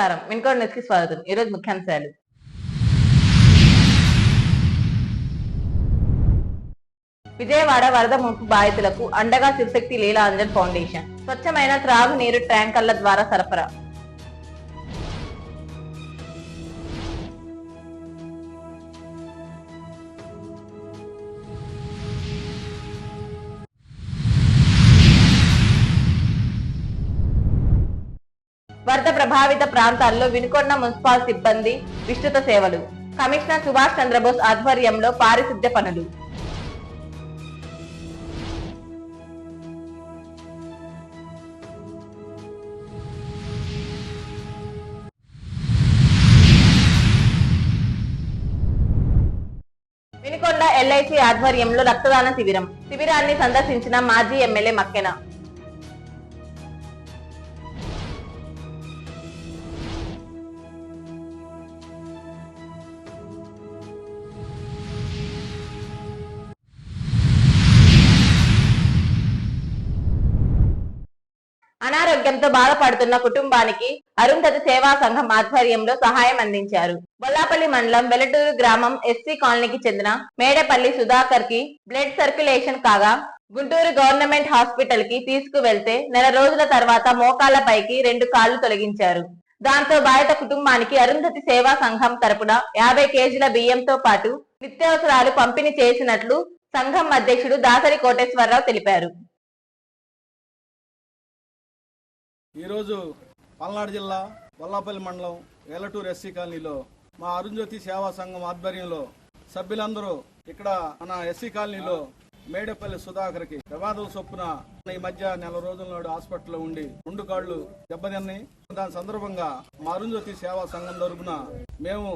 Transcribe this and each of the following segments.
నమస్కారం. వినుకోండి న్యూస్కి స్వాగతం. ఈరోజు ముఖ్యాంశాలు. విజయవాడ వరద ముంపు బాధితులకు అండగా శివశక్తి లీలాంజన్ ఫౌండేషన్. స్వచ్ఛమైన త్రాగునీరు ట్యాంకర్ల ద్వారా సరఫరా. వరద ప్రభావిత ప్రాంతాల్లో వినుకొండ మున్సిపల్ సిబ్బంది విస్తృత సేవలు. కమిషనర్ సుభాష్ చంద్రబోస్ ఆధ్వర్యంలో పారిశుద్ధ్య పనులు. వినుకొండ ఎల్ఐసి ఆధ్వర్యంలో రక్తదాన శిబిరం. శిబిరాన్ని సందర్శించిన మాజీ ఎమ్మెల్యే మక్కెన. అనారోగ్యంతో బాధపడుతున్న కుటుంబానికి అరుంధతి సేవా సంఘం ఆధ్వర్యంలో సహాయం అందించారు. బొల్లాపల్లి మండలం వెలటూరు గ్రామం ఎస్సీ కాలనీకి చెందిన మేడపల్లి సుధాకర్కి బ్లడ్ సర్క్యులేషన్ కాగా గుంటూరు గవర్నమెంట్ హాస్పిటల్కి తీసుకువెళ్తే నెల రోజుల తర్వాత మోకాళ్ళ పైకి రెండు కాళ్ళు తొలగించారు. దాంతో బాధిత కుటుంబానికి అరుంధతి సేవా సంఘం తరపున యాభై కేజీల బియ్యంతో పాటు నిత్యావసరాలు పంపిణీ చేసినట్లు సంఘం అధ్యక్షుడు దాసరి కోటేశ్వరరావు తెలిపారు. ఈరోజు పల్నాడు జిల్లా వల్లాపల్లి మండలం ఏలటూరు ఎస్సీ కాలనీలో మా అరుణ్జ్యోతి సేవా సంఘం ఆధ్వర్యంలో సభ్యులందరూ ఇక్కడ మన ఎస్సీ కాలనీలో మేడపల్లి సుధాకర్కి ప్రమాదం చొప్పున ఈ మధ్య నెల రోజుల నాడు హాస్పిటల్లో ఉండి రెండు కాళ్ళు దెబ్బతిన్నాయి. దాని సందర్భంగా మా అరుణ్జ్యోతి సేవా సంఘం తరపున మేము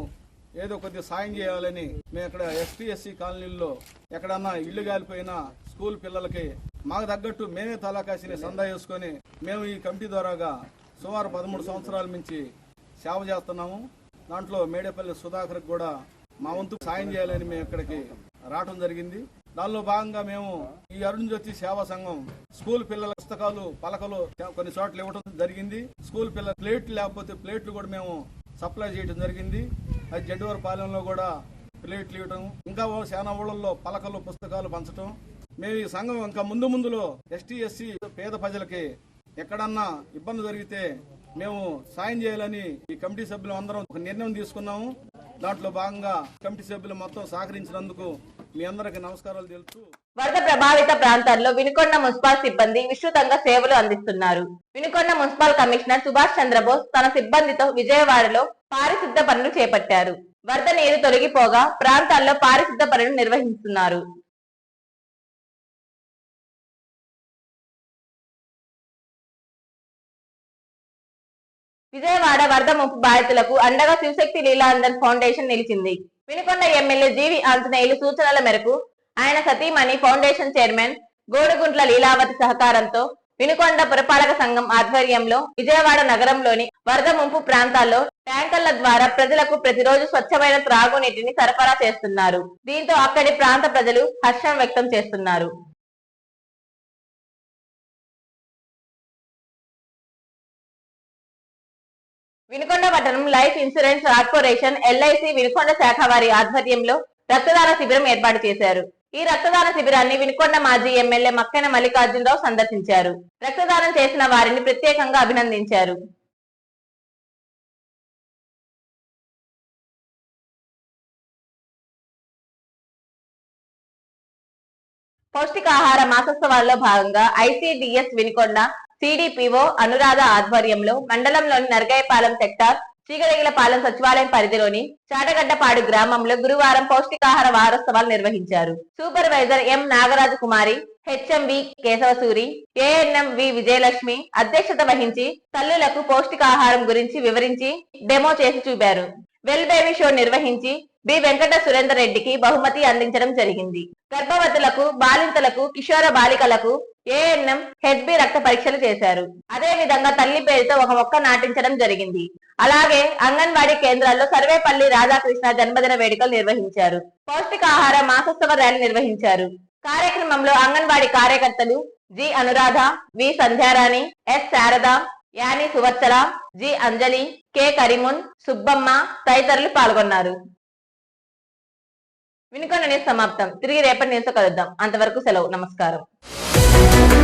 ఏదో కొద్దిగా సాయం చేయాలని మేము ఇక్కడ ఎస్టీ ఎస్సీ కాలనీల్లో ఎక్కడన్నా ఇల్లు కాలిపోయినా స్కూల్ పిల్లలకి మాకు తగ్గట్టు మేమే తలాకాశిని సందా చేసుకొని మేము ఈ కమిటీ ద్వారాగా సుమారు పదమూడు సంవత్సరాల నుంచి సేవ చేస్తున్నాము. దాంట్లో మేడేపల్లి సుధాకర్కి కూడా మా వంతు సాయం చేయాలని మేము ఇక్కడికి రావడం జరిగింది. దానిలో భాగంగా మేము ఈ అరుణ్ జ్యోతి సేవా సంఘం స్కూల్ పిల్లల పుస్తకాలు పలకలు కొన్ని చోట్ల ఇవ్వడం జరిగింది. స్కూల్ పిల్లల ప్లేట్లు లేకపోతే ప్లేట్లు కూడా మేము సప్లై చేయడం జరిగింది. అది జడ్వర్ పాలెంలో కూడా ప్లేట్లు ఇవ్వడం ఇంకా చాలా ఊళ్ళల్లో పలకలు పుస్తకాలు పంచటం మేము ఈ సంఘం ఇంకా ముందు ముందులో ఎస్టీ ఎస్సీ పేద ప్రజలకి ఎక్కడన్నా ఇబ్బంది జరిగితే మేము సాయం చేయాలని ఈ కమిటీ సభ్యులు అందరం ఒక నిర్ణయం తీసుకున్నాము. దాంట్లో భాగంగా కమిటీ సభ్యులు మొత్తం సహకరించినందుకు మీ అందరికి నమస్కారాలు తెలుపుతూ వరద ప్రభావిత ప్రాంతాల్లో వినుకొండ మున్సిపల్ సిబ్బంది విస్తృతంగా సేవలు అందిస్తున్నారు. వినుకొండ మున్సిపల్ కమిషనర్ సుభాష్ చంద్రబోస్ తన సిబ్బందితో విజయవాడలో పారిశుద్ధ పనులు చేపట్టారు. వరద నీరు తొలగిపోగా ప్రాంతాల్లో పారిశుద్ధ పనులు నిర్వహిస్తున్నారు. విజయవాడ వరద ముప్పు బాధితులకు అండగా శివశక్తి లీలాంజన్ ఫౌండేషన్ నిలిచింది. వినుకొండ ఎమ్మెల్యే జీవి ఆంజనేయులు సూచనల మేరకు ఆయన సతీమణి ఫౌండేషన్ చైర్మన్ గోడుగుంట్ల లీలావతి సహకారంతో వినుకొండ పురపాలక సంఘం ఆధ్వర్యంలో విజయవాడ నగరంలోని వరద ముంపు ప్రాంతాల్లో ట్యాంకర్ల ద్వారా ప్రజలకు ప్రతిరోజు స్వచ్ఛమైన త్రాగునీటిని సరఫరా చేస్తున్నారు. దీంతో అక్కడి ప్రాంత ప్రజలు హర్షం వ్యక్తం చేస్తున్నారు. వినుకొండ పట్టణం life insurance corporation LIC Vinukonda శాఖ వారి ఆధ్వర్యంలో రక్తదాన శిబిరం ఏర్పాటు చేశారు. ఈ రక్తదాన శిబిరాన్ని వినుకొండ మాజీ ఎమ్మెల్యే మక్కెన మల్లికార్జునరావు సందర్శించారు. రక్తదానం చేసిన వారిని ప్రత్యేకంగా అభినందించారు. పౌష్టికాహార మాసోత్సవాల్లో భాగంగా ఐసిడిఎస్ వినుకొండ టీడీపీఓ అనురాధ ఆధ్వర్యంలో మండలంలోని నరగాయపాలెం సెక్టార్ చీగడగిలపాలెం సచివాలయం పరిధిలోని చాటగడ్డపాడు గ్రామంలో గురువారం పౌష్టికాహార వారోత్సవాలు నిర్వహించారు. సూపర్వైజర్ ఎం నాగరాజు కుమారి HMV Keshavasuri ANM V Vijayalakshmi అధ్యక్షత వహించి తల్లులకు పౌష్టికాహారం గురించి వివరించి డెమో చేసి చూపారు. వెల్ బేబీ షో నిర్వహించి బి వెంకట సురేందర్ రెడ్డికి బహుమతి అందించడం జరిగింది. గర్భవతులకు బాలింతలకు కిషోర బాలికలకు ఏఎన్ఎం హెచ్బి రక్త పరీక్షలు చేశారు. అదే విధంగా తల్లి పేరుతో ఒక మొక్క నాటించడం జరిగింది. అలాగే అంగన్వాడీ కేంద్రాల్లో సర్వేపల్లి రాధాకృష్ణ జన్మదిన వేడుకలు నిర్వహించారు. పౌష్టికాహార మాసోత్సవ ర్యాలీ నిర్వహించారు. కార్యక్రమంలో అంగన్వాడీ కార్యకర్తలు G. Anuradha V. Sandhyarani S. Sarada Yani Suvatsala G. Anjali K. Karimun Subbamma తదితరులు పాల్గొన్నారు. వినుకొన్న న్యూస్ సమాప్తం. తిరిగి రేపటి న్యూస్ కలుద్దాం. అంతవరకు సెలవు. నమస్కారం. Thank you